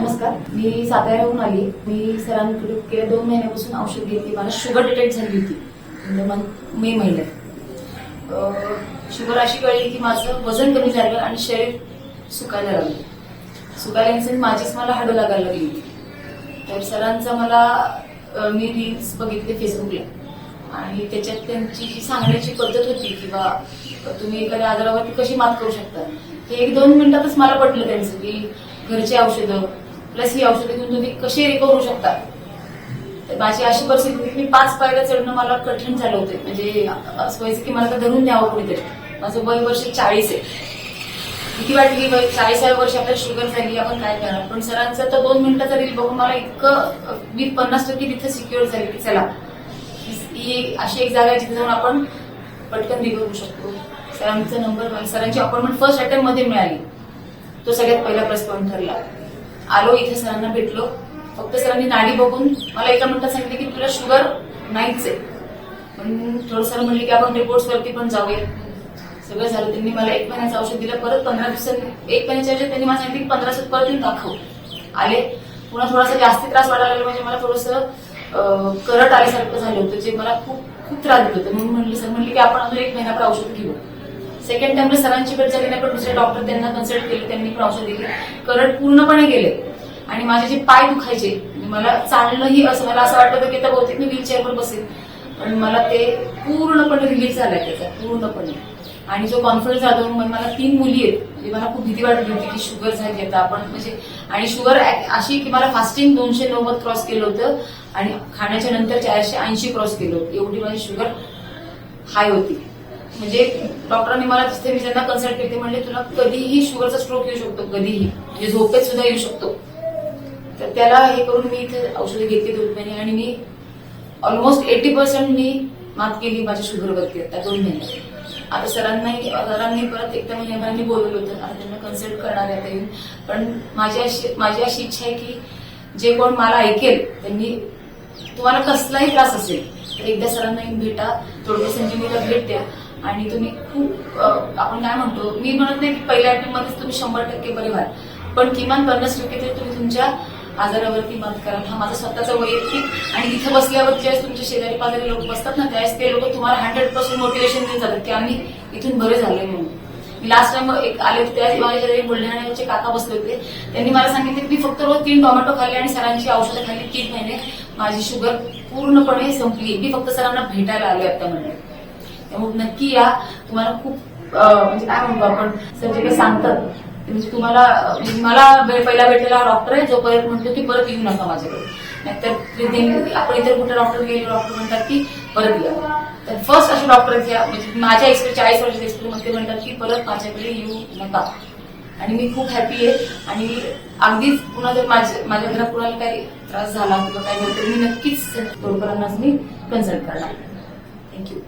नमस्कार मी साताऱ्याहून आली. मी सरांकडे गेल्या दोन महिन्यापासून औषध घेतली. मला शुगर डिटेक्ट झाली होती. म्हणजे मे महिन्यात. शुगर अशी कळली की माझं वजन कमी झालं आणि शरीर सुकायला लागलं. सुकायला माझीच मला हाडं लागायला लागली होती. तर सरांचा मला मी रील्स बघितले फेसबुकला आणि त्याच्यात त्यांची जी सांगण्याची पद्धत होती किंवा तुम्ही एखाद्या आजारावरती कशी मात करू शकता हे एक दोन मिनिटातच मला पटलं त्यांचं की घरची औषधं प्लस ही औषधं घेऊन तुम्ही कशी रिकवर होऊ शकता? तर माझी अशी परिस्थिती की मी पाच पायऱ्या चढणं मला कठीण झालं होते. म्हणजे असं व्हायचं की मला तर धरून द्यावं कुणीतरी माझं वय वर्ष चाळीस आहे. भीती वाटली वय चाळीसाव्या वर्षी आपल्याला शुगर झाली आपण काय करणार? पण सरांचा तर दोन मिनिटाचा रील बघून मला इतकं मी पन्नास टक्के तिथे सिक्युअर झाली की चला. ही एक- अशी एक जागा आहे जिथे जाऊन आपण पटकन रिकवर होऊ शकतो. सरांचा नंबर सरांची अपॉइंटमेंट फर्स्ट अटेम्प्टमध्ये मिळाली. तो सगळ्यात पहिला प्लस पॉईंट ठरला. आलो इथे सरांना भेटलो. फक्त सरांनी नाडी बघून मला एका मिनिटात सांगितलं की तुला शुगर नाहीच आहे. पण थोडं सर म्हणले की आपण रिपोर्ट्स वरती पण जाऊया सगळं झालं. त्यांनी मला एक महिन्याचं औषध दिलं. परत पंधरा दिवसांनी एक महिन्याच्या औषध त्यांनी मला सांगितलं की पंधरा दिवसात परत येऊन दाखव. आले. पुन्हा थोडासा जास्ती त्रास वाढायला लागला. म्हणजे मला थोडंसं करट आल्यासारखं झालं होतं जे मला खूप खूप त्रास देत होतं. म्हणून म्हणले सर म्हणले की आपण अजून एक महिन्यावर औषध घेऊ. सेकंड टाइमला सरांची भेट झाली. नाही पण दुसरे डॉक्टर त्यांना कन्सल्ट केले. त्यांनी पण औषध दिले. करट पूर्णपणे गेले. आणि माझे जे पाय दुखायचे मला चालणंही असं मला असं वाटत होतं की आता बहुतेक मी व्हीलचेअरवर बसेल पण मला ते पूर्णपणे रिलीज झालाय त्याचा पूर्णपणे. आणि जो कॉन्फिडन्स राहतो म्हणजे मला तीन मुली आहेत. म्हणजे मला खूप भीती वाटत होती की शुगर झाली आता आपण म्हणजे आणि शुगर अशी की मला फास्टिंग दोनशे नव्वद क्रॉस केलं होतं आणि खाण्याच्या नंतर चारशे ऐंशी क्रॉस केलं होतं. एवढी माझी शुगर हाय होती. म्हणजे डॉक्टरांनी मला तिथे मी त्यांना कन्सल्ट केली म्हणजे म्हणले तुला कधीही शुगरचा स्ट्रोक येऊ शकतो कधीही. म्हणजे झोपेत सुद्धा येऊ शकतो. तर त्याला हे करून मी इथे औषधे घेतली दोन महिने आणि मी ऑलमोस्ट एटी पर्सेंट मी मात केली माझ्या शुगरवरती आता दोन महिने. आता सरांनाही सरांनी परत एकदा महिन्याभरांनी बोलवलं होतं आता त्यांना कन्सल्ट करणार आहे आता येईल पण माझी अशी माझी अशी इच्छा आहे की जे कोण मला ऐकेल त्यांनी तुम्हाला कसलाही त्रास असेल तर एकदा सरांना येऊन भेटा थोडं संजीवनीला भेट द्या. आणि तुम्ही खूप आपण काय म्हणतो मी म्हणत नाही की पहिल्या मध्येच तुम्ही शंभर टक्के बरे व्हाल पण किमान पन्नास टक्के तरी तुम्ही तुमच्या आजारावरती मात करा. हा माझा स्वतःचा वैयक्तिक आणि इथे बसल्यावर ज्यावेळेस तुमच्या शेजारी पाजारी लोक बसतात ना त्यावेळेस ते लोक तुम्हाला हंड्रेड पर्सेंट मोटिवेशन देत जातात की आम्ही इथून बरे झाले म्हणून. मी लास्ट टाइम एक आले होते त्यावेळेस माझ्या शेजारी बुलढाण्याचे काका बसले होते. त्यांनी मला सांगितले की मी फक्त रोज तीन टोमॅटो खाल्ले आणि सरांची औषधं खाल्ली तीन महिने. माझी शुगर पूर्णपणे संपली मी फक्त सरांना भेटायला आले आता म्हणजे त्यामुळे नक्की या. तुम्हाला खूप म्हणजे काय म्हणतो आपण? सर जे काही सांगतात म्हणजे तुम्हाला मला पहिला भेटलेला डॉक्टर आहे जो परत म्हणतो की परत येऊ नका माझ्याकडे नाहीतर आपण इतर कुठे डॉक्टर गेले डॉक्टर म्हणतात की परत या. तर फर्स्ट असे डॉक्टर म्हणजे माझ्या एक्सपिरियन्स चाळीस वर्षाच्या एक्सपिरियन्स ते म्हणतात की परत माझ्याकडे येऊ नका. आणि मी खूप हॅपी आहे. आणि अगदीच पुन्हा जर माझ्या माझ्या घरात कुणाला काही त्रास झाला किंवा काही मी नक्कीच तोडकरांनाच मी कन्सल्ट करणार. थँक्यू